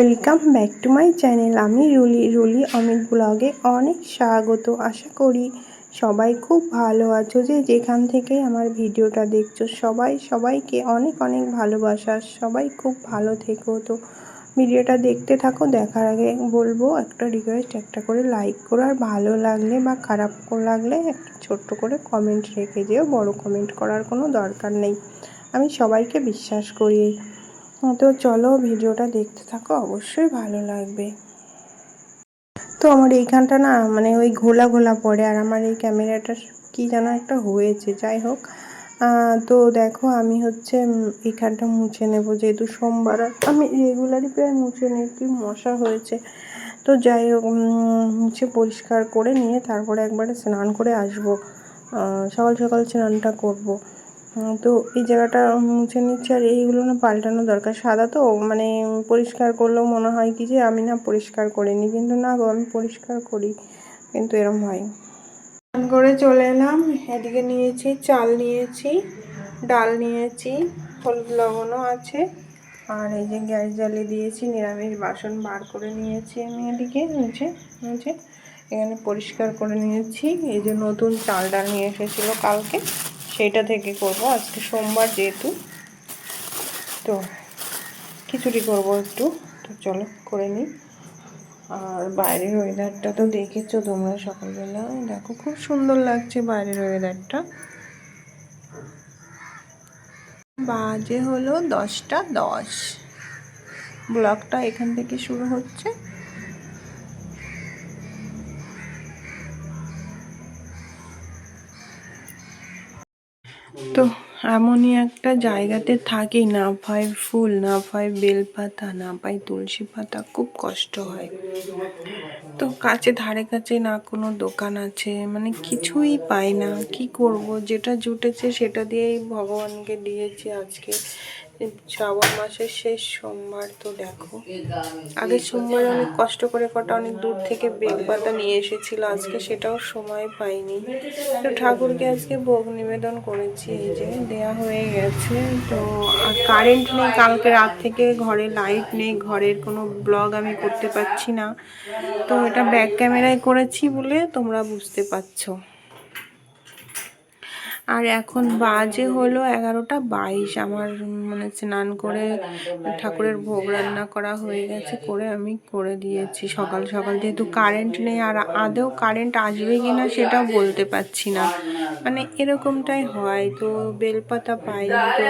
Welcome back to my channel আমি Rulli রুলি অমিত ব্লগে অনেক স্বাগত। আশা করি সবাই খুব ভালো আছো যে যেখান থেকে আমার ভিডিওটা দেখছ। সবাই, সবাইকে অনেক অনেক ভালোবাসা। সবাই খুব ভালো থেকো। তো ভিডিওটা দেখতে থাকো, দেখার আগে বলব, একটা রিকোয়েস্ট একটা করে লাইক করো। আর ভালো লাগলে বা খারাপ লাগলে একটা ছোট্ট করে কমেন্ট রেখে যেও। বড় কমেন্ট করার কোনো দরকার নেই। আমি সবাইকে বিশ্বাস করি। তো চলো ভিডিওটা দেখতে থাকো, অবশ্যই ভালো লাগবে। তো আমার এইখানটা না মানে ওই ঘোলা ঘোলা পড়ে, আর আমার এই ক্যামেরাটা কি যেন একটা হয়েছে, যাই হোক। তো দেখো আমি হচ্ছে এইখানটা মুছে নেব, যেহেতু সোমবার আমি রেগুলারই প্রায় মুছে নিই, কি মশা হয়েছে। তো যাই হোক মুছে পরিষ্কার করে নিয়ে তারপরে একবারে স্নান করে আসব। সকাল সকাল স্নানটা করব। তো এই জায়গাটা মুছে নিচ্ছি আর এইগুলো না পাল্টানো দরকার। সাদা তো মানে পরিষ্কার করলেও মনে হয় কি যে আমি না পরিষ্কার করিনি, কিন্তু না গো, আমি পরিষ্কার করি, কিন্তু এরম হয়। স্নান করে চলে এলাম, এদিকে নিয়েছি, চাল নিয়েছি, ডাল নিয়েছি, হলুদ লবণও আছে, আর এই যে গ্যাস জ্বালিয়ে দিয়েছি, নিরামিষ বাসন বার করে নিয়েছি আমি এদিকে, নিচে নিচে, এখানে পরিষ্কার করে নিয়েছি, এই যে নতুন চাল ডাল নিয়ে এসেছিল কালকে। সেইটা থেকে করব। আজকে সোমবার যেহেতু, তো খিচুড়ি করব একটু। তো চলো, করে নিই। আর বাইরের ওয়েদারটা তো দেখেছ তোমরা সকালবেলা দেখো, খুব সুন্দর লাগছে বাইরের ওয়েদারটা বাজে হলো দশটা দশ। ব্লগটা এখান থেকে শুরু হচ্ছে। তো এমনই একটা জায়গাতে থাকি, না পাই ফুল, না পাই বেলপাতা, না পাই তুলসী পাতা, খুব কষ্ট হয়। তো কাছে ধারে কাছে না কোনো দোকান আছে মানে কিছুই পাই না। কি করব? যেটা জুটেছে সেটা দিয়েই ভগবানকে দিয়েছি আজকে। শ্রাবণ মাসের শেষ সোমবার তো দেখো। আগের সোমবার অনেক কষ্ট করে কটা অনেক দূর থেকে বেলপাতা নিয়ে এসেছিল, আজকে সেটাও সময় পাইনি। তো ঠাকুরকে আজকে ভোগ নিবেদন করেছি, এই যে দেয়া হয়ে গেছে। তো আর কারেন্ট নেই, কালকে রাত থেকে ঘরে লাইট নেই, ঘরের কোনো ব্লগ আমি করতে পারছি না। তো এটা ব্যাক ক্যামেরায় করেছি বলে তোমরা বুঝতে পারছ। আর এখন বাজে হলো এগারোটা বাইশ। আমার মানে স্নান করে ঠাকুরের ভোগ রান্না করা হয়ে গেছে, করে আমি করে দিয়েছি সকাল সকাল। যেহেতু কারেন্ট নেই, আর আদেও কারেন্ট আসবে কি না সেটাও বলতে পারছি না। মানে এরকমটাই হয়, তো বেলপাতা পাইনি, তো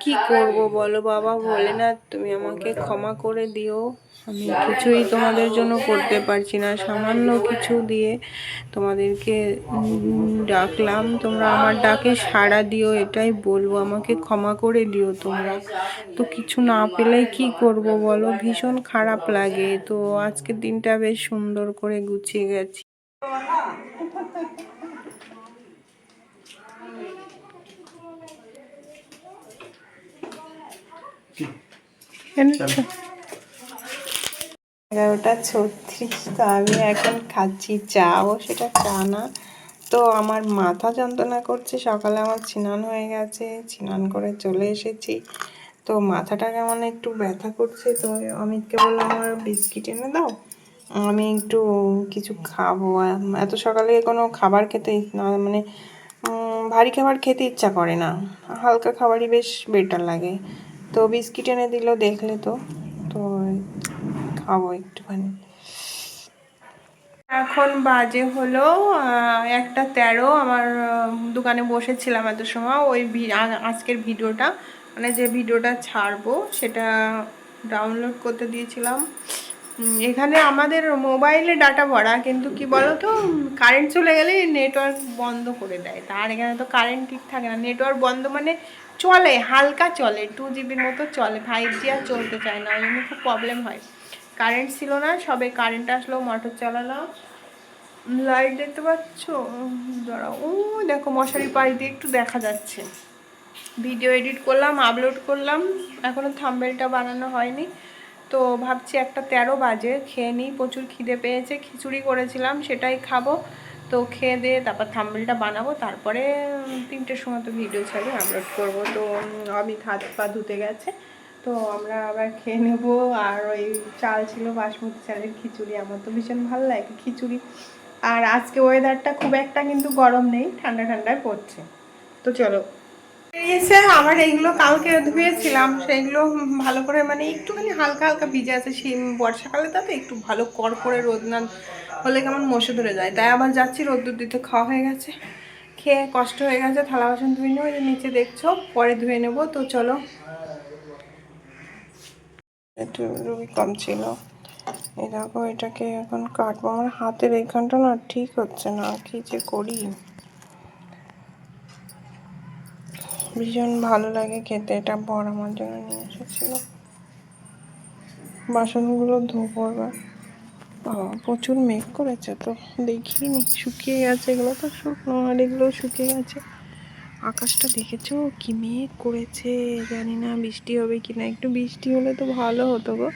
কী করব বলো? বাবা বলে না, তুমি আমাকে ক্ষমা করে দিও। আমি কিছুই তোমাদের জন্য করতে পারছি না। সামান্য কিছু দিয়ে তোমাদেরকে ডাকলাম। তোমরা আমার ডাকে সাড়া দিও, এটাই বলব। আমাকে ক্ষমা করে দিও তোমরা। তো কিছু না পেলে কি করব বলো? ভীষণ খারাপ লাগে। তো আজকের দিনটা বেশ সুন্দর করে গুছিয়ে গেছি। এগারোটা ছত্রিশ, তো আমি এখন খাচ্ছি চা ও সেটা চা না। তো আমার মাথা যন্ত্রণা করছে, সকালে আমার স্নান হয়ে গেছে, স্নান করে চলে এসেছি। তো মাথাটা কেমন একটু ব্যথা করছে, তো অমিতকে বললাম, আমার বিস্কিট এনে দাও, আমি একটু কিছু খাব। এত সকালে কোনো খাবার খেতে না মানে ভারী খাবার খেতে ইচ্ছা করে না। হালকা খাবারই বেশ বেটার লাগে। তো বিস্কিট এনে দিল, দেখলে তো তো খাব একটুখানি এখন বাজে হলো একটা তেরো, আমার দোকানে বসেছিলাম এত সময়, ওই আজকের ভিডিওটা মানে যে ভিডিওটা ছাড়বো, সেটা ডাউনলোড করতে দিয়েছিলাম। এখানে আমাদের মোবাইলে ডাটা ভরা, কিন্তু কি বলো তো কারেন্ট চলে গেলে নেটওয়ার্ক বন্ধ করে দেয়। তার এখানে তো কারেন্ট ঠিক থাকে না নেটওয়ার্ক বন্ধ মানে চলে, হালকা চলে টু জিবির মতো চলে ফাইভ জি আর চলতে চায় না ওই জন্য খুব প্রবলেম হয়। কারেন্ট ছিল না, সবে কারেন্ট আসলো মোটর চালালাম। লাইট দেখতে পাচ্ছ? দাঁড়াও, ও দেখো মশারি পাশ দিয়ে একটু দেখা যাচ্ছে। ভিডিও এডিট করলাম আপলোড করলাম এখনও থাম্বেলটা বানানো হয়নি। তো ভাবছি একটা তেরো বাজে, খেয়ে নিই, প্রচুর খিদে পেয়েছে, খিচুড়ি করেছিলাম, সেটাই খাব। তো খেয়ে দিয়ে তারপর থাম্বেলটা বানাবো, তারপরে তিনটের সময় তো ভিডিও ছাড়ি আপলোড করব। তো আমি হাত পা ধুতে গেছে। তো আমরা আবার খেয়ে নেব। আর ওই চাল ছিল বাসমতি চালের খিচুড়ি, আমার তো ভীষণ ভালো লাগে খিচুড়ি। আর আজকে ওয়েদারটা খুব একটা কিন্তু গরম নেই, ঠান্ডা ঠান্ডায় পড়ছে। তো চলো। এসে আমার এইগুলো কালকে ধুয়েছিলাম, সেইগুলো ভালো করে মানে একটুখানি হালকা হালকা ভিজে আছে সেই বর্ষাকালে তো একটু ভালো কর করে রোদ না হলে কেমন মশে ধরে যায়। তাই আবার যাচ্ছি, রোদ্দুর দিতে খাওয়া হয়ে গেছে। খেয়ে কষ্ট হয়ে গেছে, থালা বাসন ধুয়ে নেব নিচে দেখছ, পরে ধুয়ে নেব। তো চলো। একটু রুই কম ছিল। এই দেখো, এটাকে এখন কাটবো। আমার হাতের এইখানটা না ঠিক হচ্ছে না। কি যে করি? ভীষণ ভালো লাগে খেতে। এটা বড় আমার জন্য নিয়ে এসেছিল। বাসনগুলো ধোবো এবার। প্রচুর মেঘ করেছে তো। দেখিনি। শুকিয়ে গেছে। এগুলো তো শুকনো, আর এগুলো শুকিয়ে গেছে। আকাশটা দেখেছ? কি মেঘ করেছে? জানি না বৃষ্টি হবে কি না একটু বৃষ্টি হলে তো ভালো হতো গো।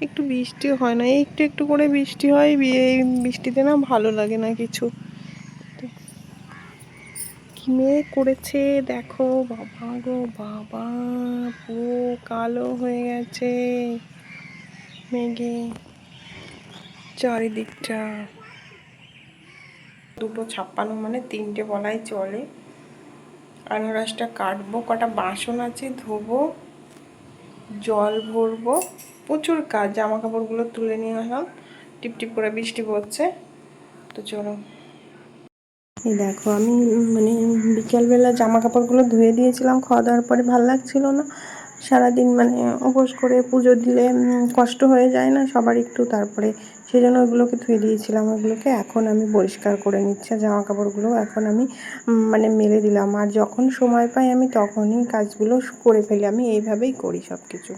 একটু বৃষ্টিও হয় না। একটু একটু করে বৃষ্টি হয়। বৃষ্টিতে না ভালো লাগে না কিছু। কি মেঘ করেছে? দেখো। বাবা গো, বাবা। পুরো কালো হয়ে গেছে মেঘে। চারিদিকটা। দুটো ছাপ্পান্ন মানে তিনটে বলাই চলে। আনারসটা কাটবো, কটা বাসন আছে, ধোবো, জল ভরবো। প্রচুর কাজ জামা কাপড়গুলো তুলে নিয়ে আসলাম। টিপটিপ টিপ করে বৃষ্টি পড়ছে। তো চলো। এই দেখো, আমি মানে বিকেলবেলা জামা কাপড়গুলো ধুয়ে দিয়েছিলাম, খাওয়া দাওয়ার পরে ভালো লাগছিল না। সারাদিন মানে উপোস করে পুজো দিলে কষ্ট হয়ে যায় না সবার একটু? তারপরে সেই জন্য ওগুলোকে ধুয়ে দিয়েছিলাম ওগুলোকে এখন আমি পরিষ্কার করে নিচ্ছি জামা কাপড়গুলো এখন আমি মানে মেলে দিলাম। আর যখন সময় পাই আমি তখনই কাজগুলো করে ফেলি, আমি এইভাবেই করি সব কিছু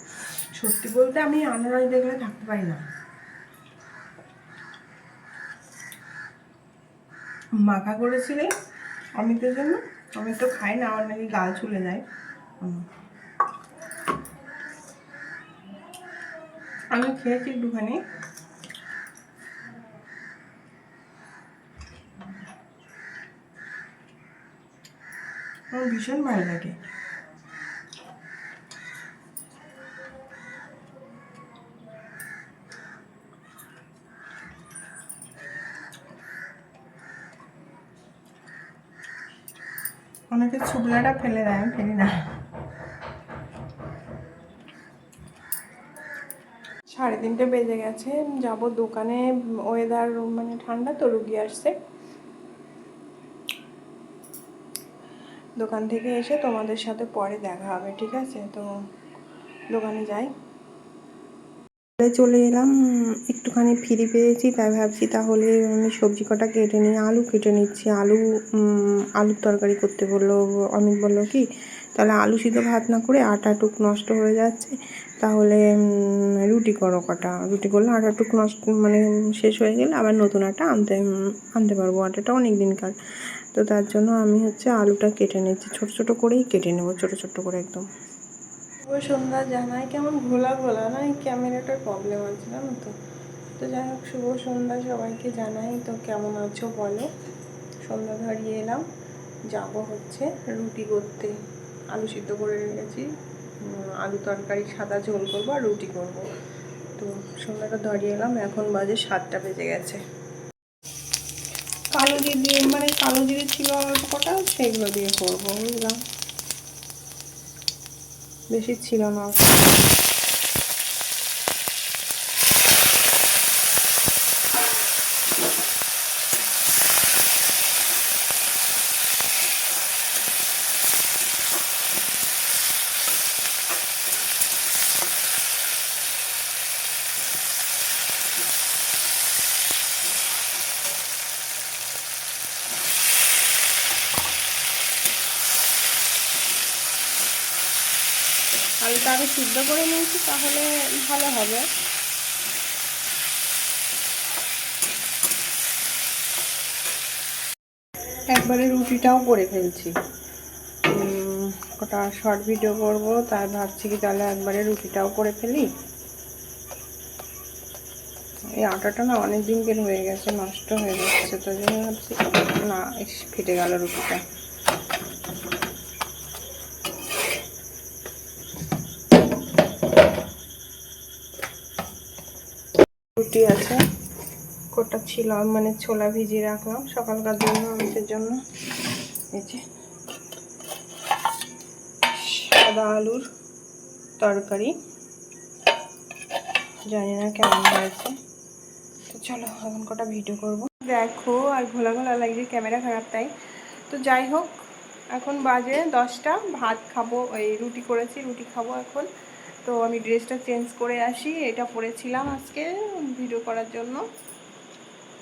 সত্যি বলতে আমি আনারস দেখলে থাকতে পারি না। মাখা করেছিলে অমিতের জন্য আমি তো খাই না, আমার নাকি গাল চলে যায়। আমি খেয়েছি একটুখানি। আমার ভীষণ ভালো লাগে। অনেকে ছুবলাটা ফেলে দেয় আমি ফেলি না সাড়ে তিনটে বেজে গেছে, যাব দোকানে ওয়েদার মানে ঠান্ডা তো, রুগী আসছে। দোকান থেকে এসে তোমাদের সাথে পরে দেখা হবে, ঠিক আছে? তো দোকানে যাই। চলে এলাম, একটুখানি ফ্রি পেয়েছি, তাই ভাবছি তাহলে আমি সবজি কটা কেটে নিই, আলু কেটে নিচ্ছি। আলু আলুর তরকারি করতে বলল, অমিত বলল, কি? তাহলে আলু সিদ্ধ ভাত না করে আটা টুক নষ্ট হয়ে যাচ্ছে, তাহলে রুটি করো কটা। রুটি করলে আটা টুক নষ্ট মানে শেষ হয়ে গেলে আবার নতুন আটা আনতে আনতে পারব। আটাটা অনেক দিনকার তো তার জন্য আমি হচ্ছে আলুটা কেটে নিচ্ছি। ছোটো ছোটো করেই কেটে নেব, ছোটো ছোটো করে একদম। শুভ সন্ধ্যা জানাই। কেমন ঘোলা ঘোলা, না? এই ক্যামেরাটার প্রবলেম আছে, জানো তো। তো যাই হোক, শুভ সন্ধ্যা সবাইকে জানাই। তো কেমন আছো বলো? সন্ধ্যা ধরিয়ে এলাম। যাব হচ্ছে রুটি করতে। আলু সিদ্ধ করে রেখেছি। আলু তরকারি, সাদা ঝোল করব আর রুটি করব। তো সন্ধ্যাটা ধরিয়ে এলাম, এখন বাজে সাতটা বেজে গেছে। কালো জিরে মানে কালো জিরে ছিল কটা, সেগুলো দিয়ে করব, বুঝলাম। বেশি ছিল না। আলুটা আগে সিদ্ধ করে নিয়েছি, তাহলে ভালো হবে। একবারে রুটিটাও করে ফেলছি। ওটা শর্ট ভিডিও করব তাই ভাবছি কি তাহলে একবারে রুটিটাও করে ফেলি। এই আটাটা না অনেক দিনকের হয়ে গেছে, নষ্ট হয়ে যাচ্ছে, তো জন্য ভাবছি না ফেটে গেল রুটিটা। ছিল মানে ছোলা ভিজিয়ে রাখলাম সকালকার জন্য অমিতের জন্য। এই যে সাদা আলুর তরকারি। জানি না কেমন হয়েছে। তো চলো, এখন কটা ভিডিও করব। দেখো, আর ঘোলা ঘোলা লাগছে, ক্যামেরা খারাপ তাই। তো যাই হোক, এখন বাজে দশটা, ভাত খাব এই রুটি করেছি, রুটি খাব এখন। তো আমি ড্রেসটা চেঞ্জ করে আসি, এটা পরেছিলাম আজকে, ভিডিও করার জন্য।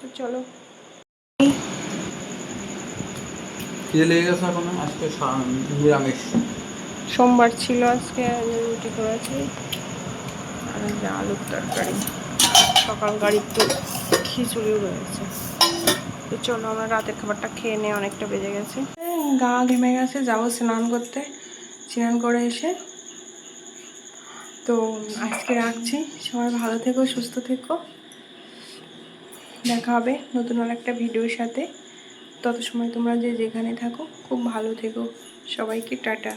তো চলো। খিদে লেগে গেছে এখন? আজকে নিরামিষ। সোমবার ছিল আজকে রুটি করেছি। আর আলুর তরকারি। সকালকার একটু খিচুড়িও রয়েছে। তো চলো আমরা রাতের খাবারটা খেয়ে নিয়ে অনেকটা বেজে গেছে। গা ঘেমে গেছে যাব স্নান করতে। স্নান করে এসে তো আজকে রাখছি। সবাই ভালো থেকো সুস্থ থেকো। দেখা হবে নতুন আর একটা ভিডিওর সাথে। তত সময় তোমরা যে যেখানে থাকো, খুব ভালো থেকো। সবাইকে টাটা।